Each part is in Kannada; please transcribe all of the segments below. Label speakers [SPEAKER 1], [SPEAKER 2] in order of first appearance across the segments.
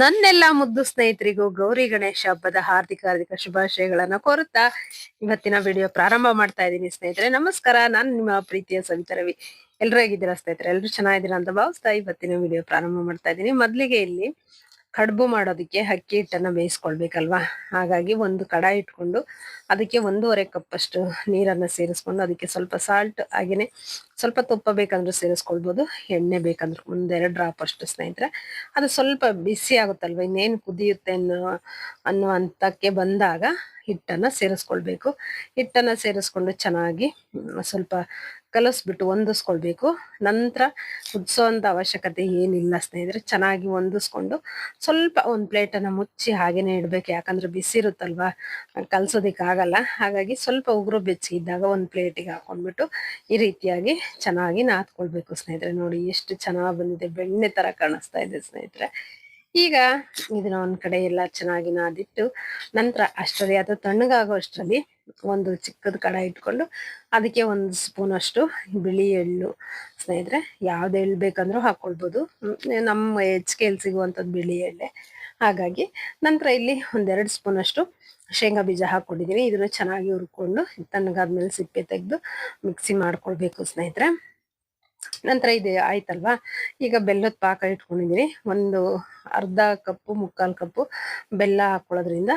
[SPEAKER 1] ನನ್ನೆಲ್ಲ ಮುದ್ದು ಸ್ನೇಹಿತರಿಗೂ ಗೌರಿ ಗಣೇಶ ಹಬ್ಬದ ಹಾರ್ದಿಕ ಹಾರ್ದಿಕ ಶುಭಾಶಯಗಳನ್ನ ಕೋರುತ್ತಾ ಇವತ್ತಿನ ವಿಡಿಯೋ ಪ್ರಾರಂಭ ಮಾಡ್ತಾ ಇದ್ದೀನಿ ಸ್ನೇಹಿತರೆ. ನಮಸ್ಕಾರ, ನಾನು ನಿಮ್ಮ ಪ್ರೀತಿಯ ಸವಿತಾ ರವಿ. ಎಲ್ಲರೂ ಹೇಗಿದ್ದೀರಾ ಸ್ನೇಹಿತರೆ? ಎಲ್ಲರೂ ಚೆನ್ನಾಗಿದ್ದೀರಾ ಅಂತ ಭಾವಿಸ್ತಾ ಇವತ್ತಿನ ವಿಡಿಯೋ ಪ್ರಾರಂಭ ಮಾಡ್ತಾ ಇದ್ದೀನಿ. ಮೊದ್ಲಿಗೆ ಇಲ್ಲಿ ಕಡುಬು ಮಾಡೋದಕ್ಕೆ ಅಕ್ಕಿ ಹಿಟ್ಟನ್ನು ಬೇಯಿಸ್ಕೊಳ್ಬೇಕಲ್ವಾ? ಹಾಗಾಗಿ ಒಂದು ಕಡಾಯಿ ಇಟ್ಕೊಂಡು ಅದಕ್ಕೆ ಒಂದೂವರೆ ಕಪ್ಪಷ್ಟು ನೀರನ್ನು ಸೇರಿಸ್ಕೊಂಡು ಅದಕ್ಕೆ ಸ್ವಲ್ಪ ಸಾಲ್ಟ್ ಹಾಗೆಯೇ ಸ್ವಲ್ಪ ತುಪ್ಪ ಬೇಕಂದ್ರೆ ಸೇರಿಸ್ಕೊಳ್ಬೋದು, ಎಣ್ಣೆ ಬೇಕಂದ್ರೆ. ಒಂದೆರಡು ಡ್ರಾಪ್ ಅಷ್ಟು ಸ್ನೇಹಿತರೆ. ಅದು ಸ್ವಲ್ಪ ಬಿಸಿ ಆಗುತ್ತಲ್ವ? ಇನ್ನೇನು ಕುದಿಯುತ್ತೆ ಅನ್ನೋ ಅನ್ನೋ ಹಂತಕ್ಕೆ ಬಂದಾಗ ಹಿಟ್ಟನ್ನು ಸೇರಿಸ್ಕೊಳ್ಬೇಕು. ಹಿಟ್ಟನ್ನು ಸೇರಿಸ್ಕೊಂಡು ಚೆನ್ನಾಗಿ ಸ್ವಲ್ಪ ಕಲಸ್ಬಿಟ್ಟು ಹೊಂದಿಸ್ಕೊಳ್ಬೇಕು. ನಂತರ ಕುದಿಸೋಂತ ಅವಶ್ಯಕತೆ ಏನಿಲ್ಲ ಸ್ನೇಹಿತರೆ, ಚೆನ್ನಾಗಿ ಹೊಂದಿಸ್ಕೊಂಡು ಸ್ವಲ್ಪ ಒಂದು ಪ್ಲೇಟನ್ನ ಮುಚ್ಚಿ ಹಾಗೇನೆ ಇಡಬೇಕು. ಯಾಕಂದ್ರೆ ಬಿಸಿ ಇರುತ್ತಲ್ವಾ ಆಗಲ್ಲ. ಹಾಗಾಗಿ ಸ್ವಲ್ಪ ಉಗುರು ಬೆಚ್ಚಿ ಇದ್ದಾಗ ಒಂದು ಪ್ಲೇಟಿಗೆ ಹಾಕೊಂಡ್ಬಿಟ್ಟು ಈ ರೀತಿಯಾಗಿ ಚೆನ್ನಾಗಿ ನಾದ್ಕೊಳ್ಬೇಕು ಸ್ನೇಹಿತರೆ. ನೋಡಿ ಎಷ್ಟು ಚೆನ್ನಾಗಿ ಬಂದಿದೆ, ಬೆಣ್ಣೆ ತರ ಕಾಣಿಸ್ತಾ ಇದೆ ಸ್ನೇಹಿತರೆ. ಈಗ ಇದನ್ನ ಒಂದ್ ಕಡೆ ಎಲ್ಲ ಚೆನ್ನಾಗಿ ನಾದಿಟ್ಟು ನಂತರ ಅಷ್ಟರಲ್ಲಿ, ಅದು ತಣ್ಣಗಾಗೋ ಅಷ್ಟರಲ್ಲಿ ಒಂದು ಚಿಕ್ಕದ ಕಡ ಇಟ್ಕೊಂಡು ಅದಕ್ಕೆ ಒಂದು ಸ್ಪೂನ್ ಅಷ್ಟು ಬಿಳಿ ಎಳ್ಳು ಸ್ನೇಹಿತರೆ, ಯಾವ್ದು ಎಳ್ಳು ಬೇಕಂದ್ರೂ ಹಾಕೊಳ್ಬೋದು. ನಮ್ಮ ಹೆಚ್ಚಿಗೆ ಸಿಗುವಂಥದ್ದು ಬಿಳಿ ಎಳ್ಳೆ. ಹಾಗಾಗಿ ನಂತರ ಇಲ್ಲಿ ಒಂದೆರಡು ಸ್ಪೂನ್ ಅಷ್ಟು ಶೇಂಗಾ ಬೀಜ ಹಾಕ್ಕೊಂಡಿದ್ದೀನಿ ಇದನ್ನು ಚೆನ್ನಾಗಿ ಹುರ್ಕೊಂಡು ತಣ್ಣಗಾದ್ಮೇಲೆ ಸಿಪ್ಪೆ ತೆಗೆದು ಮಿಕ್ಸಿ ಮಾಡ್ಕೊಳ್ಬೇಕು ಸ್ನೇಹಿತರೆ. ನಂತರ ಇದು, ಆಯ್ತಲ್ವಾ? ಈಗ ಬೆಲ್ಲದ ಪಾಕ ಇಟ್ಕೊಂಡಿದೀನಿ. ಒಂದು ಅರ್ಧ ಕಪ್ಪು, ಮುಕ್ಕಾಲು ಕಪ್ಪು ಬೆಲ್ಲ ಹಾಕೊಳ್ಳೋದ್ರಿಂದ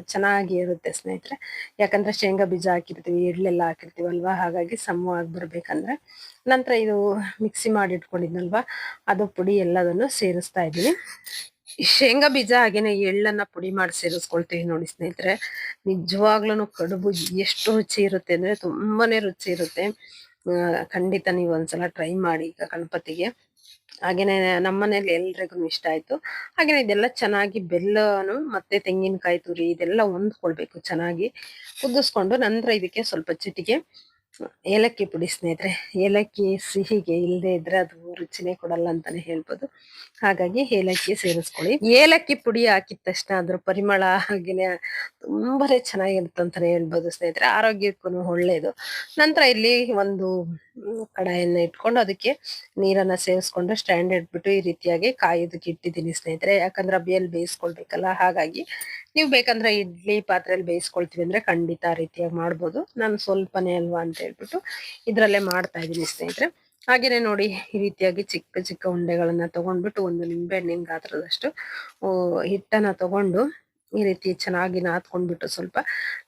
[SPEAKER 1] ಚೆನ್ನಾಗಿ ಇರುತ್ತೆ ಸ್ನೇಹಿತರೆ. ಯಾಕಂದ್ರೆ ಶೇಂಗಾ ಬೀಜ ಹಾಕಿರ್ತೀವಿ, ಎಳ್ಳೆಲ್ಲ ಹಾಕಿರ್ತೀವಲ್ವಾ? ಹಾಗಾಗಿ ಸಮವಾಗಿ ಬರ್ಬೇಕಂದ್ರೆ. ನಂತರ ಇದು ಮಿಕ್ಸಿ ಮಾಡಿ ಇಟ್ಕೊಂಡಿದ್ನಲ್ವಾ? ಅದು ಪುಡಿ ಎಲ್ಲದನ್ನು ಸೇರಿಸ್ತಾ ಇದ್ದೀನಿ. ಶೇಂಗಾ ಬೀಜ ಹಾಗೇನೆ ಎಳ್ಳನ್ನ ಪುಡಿ ಮಾಡಿ ಸೇರಿಸ್ಕೊಳ್ತೀವಿ ನೋಡಿ ಸ್ನೇಹಿತರೆ. ನಿಜವಾಗ್ಲೂ ಕಡುಬು ಎಷ್ಟು ರುಚಿ ಇರುತ್ತೆ ಅಂದ್ರೆ ತುಂಬಾನೇ ರುಚಿ ಇರುತ್ತೆ. ಖಂಡಿತ ನೀವು ಒಂದ್ಸಲ ಟ್ರೈ ಮಾಡಿ ಈಗ ಗಣಪತಿಗೆ. ಹಾಗೇನೆ ನಮ್ಮನೇಲಿ ಎಲ್ರಿಗೂ ಇಷ್ಟ ಆಯ್ತು. ಹಾಗೇನೆ ಇದೆಲ್ಲ ಚೆನ್ನಾಗಿ ಬೆಲ್ಲನು ಮತ್ತೆ ತೆಂಗಿನಕಾಯಿ ತುರಿ ಇದೆಲ್ಲ ಹೊಂದ್ಕೊಳ್ಬೇಕು ಚೆನ್ನಾಗಿ. ಕುದಿಸ್ಕೊಂಡು ನಂತರ ಇದಕ್ಕೆ ಸ್ವಲ್ಪ ಚಿಟಿಕೆ, ಏಲಕ್ಕಿ ಪುಡಿ ಸ್ನೇಹಿತರೆ. ಏಲಕ್ಕಿ ಸಿಹಿಗೆ ಇಲ್ಲದೆ ಇದ್ರೆ ಅದು ರುಚಿನೇ ಕೊಡಲ್ಲ ಅಂತಾನೆ ಹೇಳ್ಬೋದು. ಹಾಗಾಗಿ ಏಲಕ್ಕಿ ಸೇರಿಸ್ಕೊಳ್ಳಿ. ಏಲಕ್ಕಿ ಪುಡಿ ಹಾಕಿದ ತಕ್ಷಣ ಅದ್ರ ಪರಿಮಳ ಹಾಗೇನೆ ತುಂಬಾನೇ ಚೆನ್ನಾಗಿರುತ್ತೆ ಅಂತಾನೆ ಹೇಳ್ಬೋದು ಸ್ನೇಹಿತರೆ. ಆರೋಗ್ಯಕ್ಕೂ ಒಳ್ಳೇದು. ನಂತರ ಇಲ್ಲಿ ಒಂದು ಕಡಾಯನ್ನ ಇಟ್ಕೊಂಡು ಅದಕ್ಕೆ ನೀರನ್ನ ಸೇರಿಸ್ಕೊಂಡು ಸ್ಟ್ಯಾಂಡ್ ಇಟ್ಬಿಟ್ಟು ಈ ರೀತಿಯಾಗಿ ಕಾಯೋದಕ್ಕೆ ಇಟ್ಟಿದ್ದೀನಿ ಸ್ನೇಹಿತರೆ. ಯಾಕಂದ್ರೆ ಅಬಿಯಲ್ಲಿ ಬೇಯಿಸ್ಕೊಳ್ಬೇಕಲ್ಲ ಹಾಗಾಗಿ ನೀವು ಬೇಕಂದ್ರೆ ಇಡ್ಲಿ ಪಾತ್ರೆಯಲ್ಲಿ ಬೇಯಿಸ್ಕೊಳ್ತೀವಿ ಅಂದ್ರೆ ಖಂಡಿತ ಆ ರೀತಿಯಾಗಿ ಮಾಡ್ಬೋದು. ನಾನು ಸ್ವಲ್ಪನೇ ಅಲ್ವಾ ಅಂತ ಹೇಳ್ಬಿಟ್ಟು ಇದರಲ್ಲೇ ಮಾಡ್ತಾ ಇದ್ದೀನಿ ಸ್ನೇಹಿತರೆ. ಹಾಗೇನೆ ನೋಡಿ ಈ ರೀತಿಯಾಗಿ ಚಿಕ್ಕ ಚಿಕ್ಕ ಉಂಡೆಗಳನ್ನ ತಗೊಂಡ್ಬಿಟ್ಟು ಒಂದು ನಿಂಬೆ ಹಣ್ಣಿನ ಗಾತ್ರದಷ್ಟು ಹಿಟ್ಟನ್ನ ತಗೊಂಡು ಈ ರೀತಿ ಚೆನ್ನಾಗಿ ನಾದ್ಕೊಂಡ್ಬಿಟ್ಟು ಸ್ವಲ್ಪ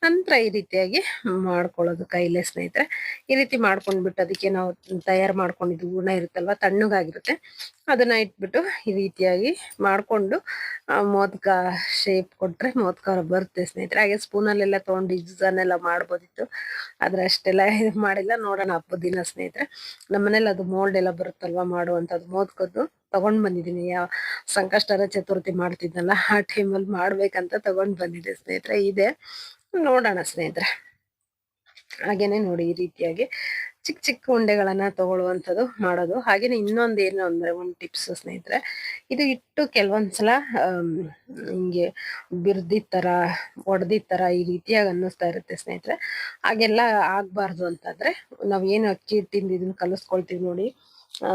[SPEAKER 1] ನಂತರ ಈ ರೀತಿಯಾಗಿ ಮಾಡ್ಕೊಳ್ಳೋದು ಕೈಲೇ ಸ್ನೇಹಿತರೆ. ಈ ರೀತಿ ಮಾಡ್ಕೊಂಡ್ಬಿಟ್ಟು ಅದಕ್ಕೆ ನಾವು ತಯಾರು ಮಾಡ್ಕೊಂಡಿದ್ದು ಹೂರ್ಣ ಇರುತ್ತಲ್ವ, ತಣ್ಣಗಾಗಿರುತ್ತೆ. ಅದನ್ನ ಇಟ್ಬಿಟ್ಟು ಈ ರೀತಿಯಾಗಿ ಮಾಡ್ಕೊಂಡು ಮೋದಕ ಶೇಪ್ ಕೊಟ್ಟರೆ ಮೋದಕ ಬರುತ್ತೆ ಸ್ನೇಹಿತರೆ. ಹಾಗೆ ಸ್ಪೂನಲ್ಲೆಲ್ಲ ತೊಗೊಂಡು ಡಿಸೈನೆಲ್ಲ ಮಾಡ್ಬೋದಿತ್ತು. ಆದ್ರೆ ಅಷ್ಟೆಲ್ಲ ಇದು ಮಾಡಿಲ್ಲ. ನೋಡೋಣ ಹಬ್ಬದ ದಿನ ಸ್ನೇಹಿತರೆ. ನಮ್ಮನೇಲಿ ಅದು ಮೋಲ್ಡ್ ಎಲ್ಲ ಬರುತ್ತಲ್ವ ಮಾಡುವಂಥದ್ದು. ಮೋದಕದ್ದು ತಗೊಂಡ್ ಬಂದಿದ್ದೀನಿ. ಯಾವ ಸಂಕಷ್ಟರ ಚತುರ್ಥಿ ಮಾಡ್ತಿದ್ದಲ್ಲ, ಆ ಟೈಮಲ್ಲಿ ಮಾಡ್ಬೇಕಂತ ತಗೊಂಡ್ ಬಂದಿದೆ ಸ್ನೇಹಿತರೆ. ಇದೆ. ನೋಡೋಣ ಸ್ನೇಹಿತರೆ. ಹಾಗೇನೆ ನೋಡಿ ಈ ರೀತಿಯಾಗಿ ಚಿಕ್ಕ ಚಿಕ್ಕ ಉಂಡೆಗಳನ್ನ ತಗೊಳ್ಳುವಂಥದ್ದು ಮಾಡೋದು. ಹಾಗೇನೆ ಇನ್ನೊಂದು ಏನು ಅಂದ್ರೆ ಒಂದು ಟಿಪ್ಸ್ ಸ್ನೇಹಿತರೆ, ಇದು ಇಟ್ಟು ಕೆಲವೊಂದ್ಸಲ ಹಿಂಗೆ ಬಿರ್ದಿದ್ ತರ ಒಡ್ದಿದ್ ತರ ಈ ರೀತಿಯಾಗಿ ಅನ್ನಿಸ್ತಾ ಇರುತ್ತೆ ಸ್ನೇಹಿತರೆ. ಹಾಗೆಲ್ಲ ಆಗ್ಬಾರ್ದು ಅಂತಂದ್ರೆ ನಾವ್ ಏನು ಅಕ್ಕಿ ಹಿಟ್ಟಿಂದ ಇದನ್ನ ಕಲಿಸ್ಕೊಳ್ತೀವಿ ನೋಡಿ. ಆ,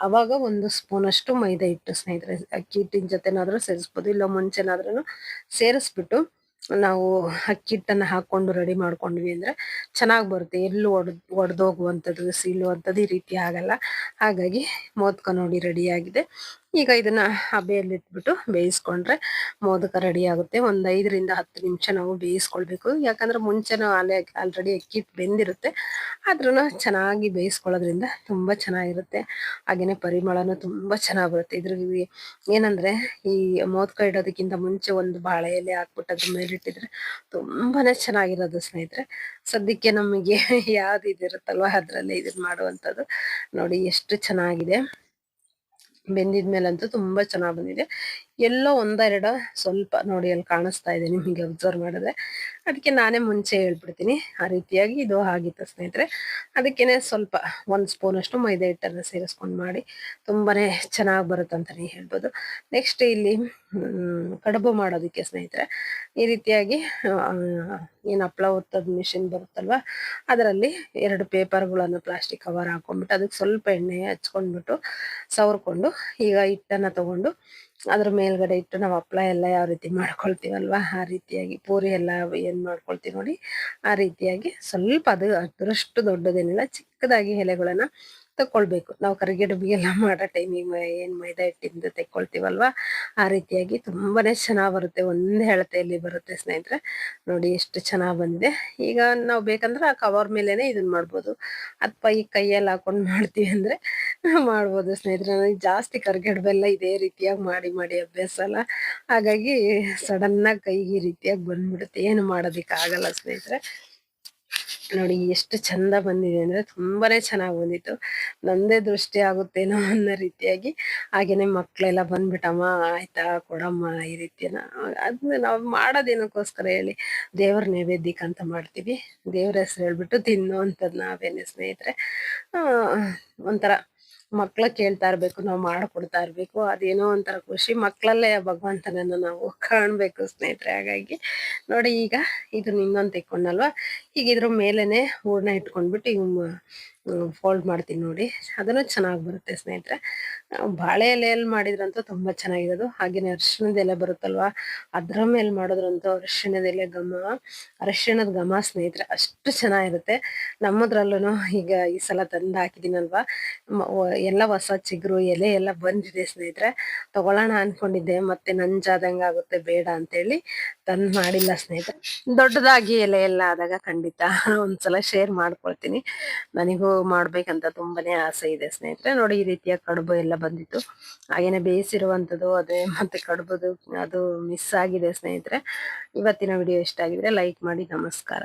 [SPEAKER 1] ಅವಾಗ ಒಂದು ಸ್ಪೂನ್ ಅಷ್ಟು ಮೈದಾ ಹಿಟ್ಟು ಸ್ನೇಹಿತರೆ, ಅಕ್ಕಿ ಹಿಟ್ಟಿನ ಜೊತೆನಾದ್ರೂ ಸೇರಿಸ್ಬೋದು, ಇಲ್ಲ ಮುಂಚೆನಾದ್ರೂ ಸೇರಿಸ್ಬಿಟ್ಟು ನಾವು ಅಕ್ಕಿ ಹಿಟ್ಟನ್ನ ಹಾಕೊಂಡು ರೆಡಿ ಮಾಡ್ಕೊಂಡ್ವಿ ಅಂದ್ರೆ ಚೆನ್ನಾಗಿ ಬರುತ್ತೆ. ಎಲ್ಲೂ ಒಡ್ ಒಡೆದೋಗುವಂಥದ್ದು ಸೀಳುವಂಥದ್ದು ಈ ರೀತಿ ಆಗಲ್ಲ. ಹಾಗಾಗಿ ಮೋದಕ ನೋಡಿ ರೆಡಿ ಆಗಿದೆ. ಈಗ ಇದನ್ನ ಹಬೆಯಲ್ಲಿ ಇಟ್ಬಿಟ್ಟು ಬೇಯಿಸ್ಕೊಂಡ್ರೆ ಮೋದಕ ರೆಡಿ ಆಗುತ್ತೆ. ಒಂದ್ ಐದರಿಂದ ಹತ್ತು ನಿಮಿಷ ನಾವು ಬೇಯಿಸ್ಕೊಳ್ಬೇಕು. ಯಾಕಂದ್ರೆ ಮುಂಚೆ ನಾವು ಅಲ್ಲೇ ಆಲ್ರೆಡಿ ಅಕ್ಕಿ ಬೆಂದಿರುತ್ತೆ. ಆದ್ರೂ ಚೆನ್ನಾಗಿ ಬೇಯಿಸ್ಕೊಳ್ಳೋದ್ರಿಂದ ತುಂಬಾ ಚೆನ್ನಾಗಿರುತ್ತೆ. ಹಾಗೇನೆ ಪರಿಮಳನೂ ತುಂಬಾ ಚೆನ್ನಾಗಿ ಬರುತ್ತೆ. ಇದ್ರ ಏನಂದ್ರೆ ಈ ಮೋದಕ ಇಡೋದಕ್ಕಿಂತ ಮುಂಚೆ ಒಂದು ಬಾಳೆ ಎಲೆ ಹಾಕ್ಬಿಟ್ಟು ಅದ್ರ ಮೇಲೆ ಇಟ್ಟಿದ್ರೆ ತುಂಬಾನೇ ಚೆನ್ನಾಗಿರೋದು ಸ್ನೇಹಿತರೆ. ಸದ್ಯಕ್ಕೆ ನಮಗೆ ಯಾವ್ದು ಇದಿರುತ್ತಲ್ವ ಅದರಲ್ಲೇ ಇದನ್ನ ಮಾಡುವಂಥದ್ದು. ನೋಡಿ ಎಷ್ಟು ಚೆನ್ನಾಗಿದೆ. ಬೆಂದಿದ್ಮೇಲಂತೂ ತುಂಬಾ ಚೆನ್ನಾಗಿ ಬಂದಿದೆ. ಎಲ್ಲೋ ಒಂದೆರಡು ಸ್ವಲ್ಪ ನೋಡಿ ಅಲ್ಲಿ ಕಾಣಿಸ್ತಾ ಇದೆ ನಿಮಗೆ ಅಬ್ಸರ್ವ್ ಮಾಡಿದ್ರೆ. ಅದಕ್ಕೆ ನಾನೇ ಮುಂಚೆ ಹೇಳ್ಬಿಡ್ತೀನಿ. ಆ ರೀತಿಯಾಗಿ ಇದು ಆಗಿತ್ತು ಸ್ನೇಹಿತರೆ. ಅದಕ್ಕೇನೆ ಸ್ವಲ್ಪ ಒಂದು ಸ್ಪೂನಷ್ಟು ಮೈದಾ ಹಿಟ್ಟನ್ನು ಸೇರಿಸ್ಕೊಂಡು ಮಾಡಿ ತುಂಬಾ ಚೆನ್ನಾಗಿ ಬರುತ್ತೆ ಅಂತಲೇ ಹೇಳ್ಬೋದು. ನೆಕ್ಸ್ಟ್ ಇಲ್ಲಿ ಕಡುಬು ಮಾಡೋದಕ್ಕೆ ಸ್ನೇಹಿತರೆ. ಈ ರೀತಿಯಾಗಿ ಏನು ಹಪ್ಪಳ ಒತ್ತದ ಮಿಷಿನ್ ಬರುತ್ತಲ್ವ? ಅದರಲ್ಲಿ ಎರಡು ಪೇಪರ್ಗಳನ್ನು ಪ್ಲಾಸ್ಟಿಕ್ ಕವರ್ ಹಾಕೊಂಡ್ಬಿಟ್ಟು, ಅದಕ್ಕೆ ಸ್ವಲ್ಪ ಎಣ್ಣೆ ಹಚ್ಕೊಂಡ್ಬಿಟ್ಟು, ಸವರ್ಕೊಂಡು ಈಗ ಹಿಟ್ಟನ್ನು ತಗೊಂಡು ಅದ್ರ ಮೇಲ್ಗಡೆ ಇಟ್ಟು ನಾವು ಹಪ್ಳ ಎಲ್ಲ ಯಾವ ರೀತಿ ಮಾಡ್ಕೊಳ್ತೀವಲ್ವಾ? ಆ ರೀತಿಯಾಗಿ ಪೂರಿ ಎಲ್ಲ ಏನ್ ಮಾಡ್ಕೊಳ್ತೀವಿ ನೋಡಿ, ಆ ರೀತಿಯಾಗಿ ಸ್ವಲ್ಪ ಅದು ಅದರಷ್ಟು ದೊಡ್ಡದೇನಿಲ್ಲ, ಚಿಕ್ಕದಾಗಿ ಎಲೆಗಳನ್ನ ತಕೊಳ್ಬೇಕು ನಾವು ಕರಿಗಡುಬಿಗೆಲ್ಲ ಮಾಡೋ ಟೈಮಿಗೆ ಏನು ಮೈದಾ ಹಿಟ್ಟಿಂದ ತೆಕ್ಕೊಳ್ತೀವಲ್ವಾ? ಆ ರೀತಿಯಾಗಿ ತುಂಬಾನೇ ಚೆನ್ನಾಗಿ ಬರುತ್ತೆ. ಒಂದೇ ಎಳತೆಯಲ್ಲಿ ಬರುತ್ತೆ ಸ್ನೇಹಿತರೆ. ನೋಡಿ ಎಷ್ಟು ಚೆನ್ನಾಗಿ ಬಂದಿದೆ. ಈಗ ನಾವು ಬೇಕಂದ್ರೆ ಆ ಕವರ್ ಮೇಲೇನೆ ಇದನ್ನ ಮಾಡ್ಬೋದು. ಅಥವಾ ಈ ಕೈಯಲ್ಲಿ ಹಾಕೊಂಡು ಮಾಡ್ತೀವಿ ಅಂದರೆ ಮಾಡ್ಬೋದು ಸ್ನೇಹಿತರೆ. ನನಗೆ ಜಾಸ್ತಿ ಕರಿಗಡುಬೆಲ್ಲ ಇದೇ ರೀತಿಯಾಗಿ ಮಾಡಿ ಮಾಡಿ ಅಭ್ಯಾಸ ಅಲ್ಲ. ಹಾಗಾಗಿ ಸಡನ್ನಾಗಿ ಕೈ ಈ ರೀತಿಯಾಗಿ ಬಂದ್ಬಿಡುತ್ತೆ. ಏನು ಮಾಡೋದಕ್ಕಾಗಲ್ಲ ಸ್ನೇಹಿತರೆ. ನೋಡಿ ಎಷ್ಟು ಚಂದ ಬಂದಿದೆ ಅಂದ್ರೆ ತುಂಬಾನೇ ಚೆನ್ನಾಗಿ ಬಂದಿತ್ತು. ನಂದೇ ದೃಷ್ಟಿ ಆಗುತ್ತೇನೋ ಅನ್ನೋ ರೀತಿಯಾಗಿ. ಹಾಗೇನೆ ಮಕ್ಕಳೆಲ್ಲ ಬಂದ್ಬಿಟ್ಟಮ್ಮ, ಆಯ್ತಾ ಕೊಡಮ್ಮ ಈ ರೀತಿಯನ್ನ ಅದನ್ನ ನಾವು ಮಾಡೋದೇನಕ್ಕೋಸ್ಕರ ಹೇಳಿ, ದೇವ್ರ ನೈವೇದ್ಯಕ್ಕೆ ಅಂತ ಮಾಡ್ತೀವಿ. ದೇವ್ರ ಹೆಸರು ಹೇಳ್ಬಿಟ್ಟು ತಿನ್ನು ನಾವೇನೆ ಸ್ನೇಹಿತರೆ. ಒಂಥರ ಮಕ್ಳ ಕೇಳ್ತಾ ಇರ್ಬೇಕು, ನಾವು ಮಾಡ್ಕೊಡ್ತಾ ಇರ್ಬೇಕು, ಅದೇನೋ ಒಂಥರ ಖುಷಿ. ಮಕ್ಕಳಲ್ಲೇ ಭಗವಂತನನ್ನು ನಾವು ಕಾಣ್ಬೇಕು ಸ್ನೇಹಿತರೆ. ಹಾಗಾಗಿ ನೋಡಿ ಈಗ ಇದನ್ನ ಇನ್ನೊಂದು ತೆಕ್ಕೊಂಡಲ್ವಾ? ಈಗ ಇದ್ರ ಮೇಲೆನೆ ಹೂರ್ಣ ಇಟ್ಕೊಂಡ್ಬಿಟ್ಟು ಈಗ ಫೋಲ್ಡ್ ಮಾಡ್ತೀನಿ ನೋಡಿ. ಅದನ್ನು ಚೆನ್ನಾಗಿ ಬರುತ್ತೆ ಸ್ನೇಹಿತರೆ. ಬಾಳೆ ಎಲೆಯಲ್ಲಿ ಮಾಡಿದ್ರಂತೂ ತುಂಬಾ ಚೆನ್ನಾಗಿರೋದು. ಹಾಗೆಯೇ ಅರಿಶಿಣದ ಎಲೆ ಬರುತ್ತಲ್ವಾ? ಅದ್ರ ಮೇಲೆ ಮಾಡೋದ್ರಂತೂ ಅರಿಶಿಣದ ಎಲೆ ಘಮ. ಅರಿಶಿಣದ ಘಮ ಸ್ನೇಹಿತರೆ, ಅಷ್ಟು ಚೆನ್ನಾಗಿರುತ್ತೆ. ನಮ್ಮದ್ರಲ್ಲೂ ಈಗ ಈ ಸಲ ತಂದು ಹಾಕಿದ್ದೀನಲ್ವಾ? ಎಲ್ಲ ಹೊಸ ಚಿಗುರು, ಎಲೆ ಎಲ್ಲ ಬಂದಿದೆ ಸ್ನೇಹಿತರೆ. ತಗೊಳ್ಳೋಣ ಅನ್ಕೊಂಡಿದ್ದೆ. ಮತ್ತೆ ನಂಜಾದಂಗ ಆಗುತ್ತೆ, ಬೇಡ ಅಂತೇಳಿ ತಂದು ಮಾಡಿಲ್ಲ ಸ್ನೇಹಿತರೆ. ದೊಡ್ಡದಾಗಿ ಎಲೆ ಎಲ್ಲ ಆದಾಗ ಖಂಡಿತ ಒಂದ್ಸಲ ಶೇರ್ ಮಾಡ್ಕೊಳ್ತೀನಿ. ನನಗೂ ಮಾಡ್ಬೇಕಂತ ತುಂಬಾನೇ ಆಸೆ ಇದೆ ಸ್ನೇಹಿತರೆ. ನೋಡಿ ಈ ರೀತಿಯ ಕಡುಬು ಎಲ್ಲ ಬಂದಿತ್ತು. ಹಾಗೇನೆ ಬೇಯಿಸಿರುವಂತದ್ದು ಅದೇ ಮತ್ತೆ ಕಡುಬುದು ಅದು ಮಿಸ್ ಆಗಿದೆ ಸ್ನೇಹಿತರೆ. ಇವತ್ತಿನ ವಿಡಿಯೋ ಇಷ್ಟ ಆಗಿದ್ರೆ ಲೈಕ್ ಮಾಡಿ, ನಮಸ್ಕಾರ.